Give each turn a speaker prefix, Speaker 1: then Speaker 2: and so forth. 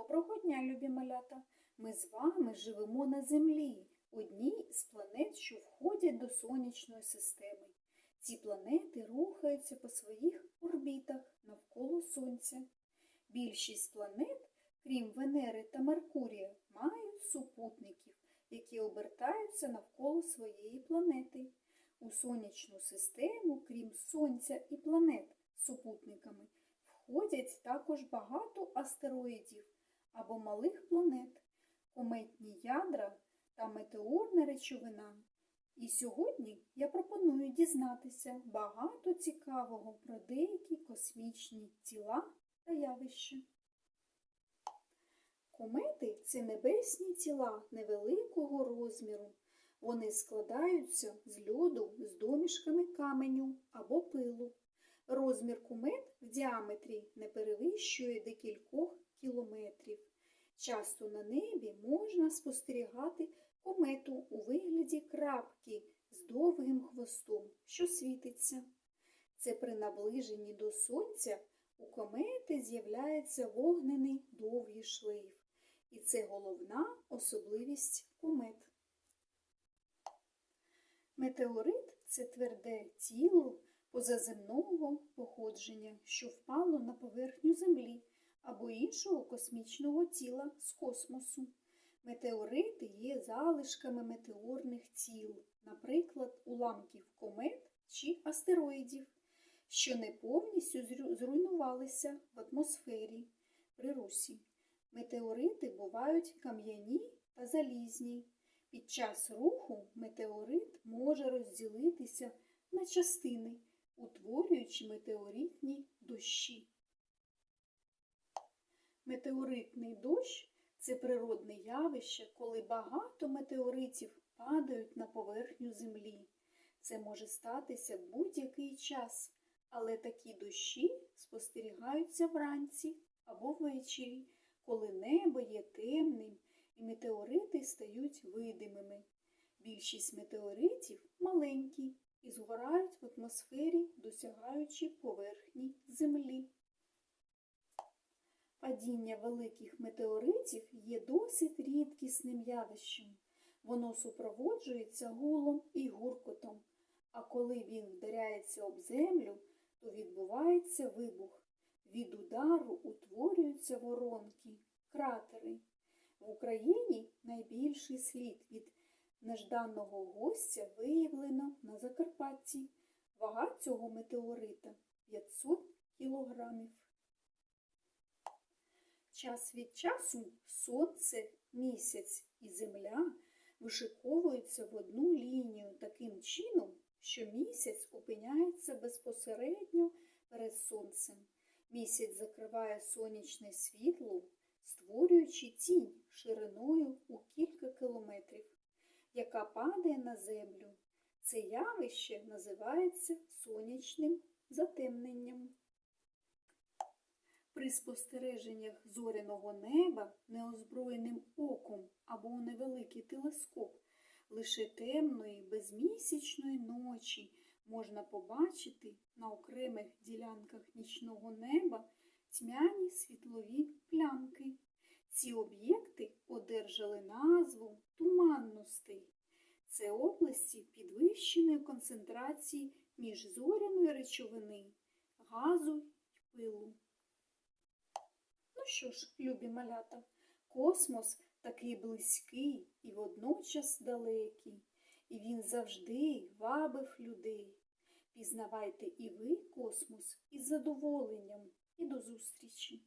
Speaker 1: Доброго дня, любі малята! Ми з вами живемо на Землі, одній з планет, що входять до сонячної системи. Ці планети рухаються по своїх орбітах навколо Сонця. Більшість планет, крім Венери та Меркурія, мають супутників, які обертаються навколо своєї планети. У сонячну систему, крім Сонця і планет супутниками, входять також багато астероїдів або малих планет, кометні ядра та метеорна речовина. І сьогодні я пропоную дізнатися багато цікавого про деякі космічні тіла та явища. Комети це небесні тіла невеликого розміру. Вони складаються з льоду з домішками каменю або пилу. Розмір комет в діаметрі не перевищує декількох кілометрів. Часто на небі можна спостерігати комету у вигляді крапки з довгим хвостом, що світиться. Це при наближенні до сонця у комети з'являється вогнений довгий шлейф. І це головна особливість комет. Метеорит це тверде тіло позаземного походження, що впало на поверхню Землі або іншого космічного тіла з космосу. Метеорити є залишками метеорних тіл, наприклад, уламків комет чи астероїдів, що не повністю зруйнувалися в атмосфері при русі. Метеорити бувають кам'яні та залізні. Під час руху метеорит може розділитися на частини, утворюючи метеоритні дощі. Метеоритний дощ це природне явище, коли багато метеоритів падають на поверхню Землі. Це може статися будь-який час, але такі дощі спостерігаються вранці або ввечері, коли небо є темним і метеорити стають видимими. Більшість метеоритів маленькі і згорають в атмосфері, досягаючи поверхні Землі. Падіння великих метеоритів є досить рідкісним явищем. Воно супроводжується гулом і гуркотом, а коли він вдаряється об землю, то відбувається вибух. Від удару утворюються воронки, кратери. В Україні найбільший слід від нежданого гостя виявлено на Закарпатті. Вага цього метеорита 500 кілограмів. Час від часу сонце, місяць і земля вишиковуються в одну лінію таким чином, що місяць опиняється безпосередньо перед сонцем. Місяць закриває сонячне світло, створюючи тінь шириною у кілька кілометрів, яка падає на землю. Це явище називається сонячним затемненням. При спостереженнях зоряного неба неозброєним оком або у невеликий телескоп лише темної безмісячної ночі можна побачити на окремих ділянках нічного неба тьмяні світлові плямки. Ці об'єкти одержали назву туманностей. Це області підвищеної концентрації міжзоряної речовини, газу й пилу. Ну що ж, любі малята, космос такий близький і водночас далекий, і він завжди вабив людей. Пізнавайте і ви космос із задоволенням і до зустрічі!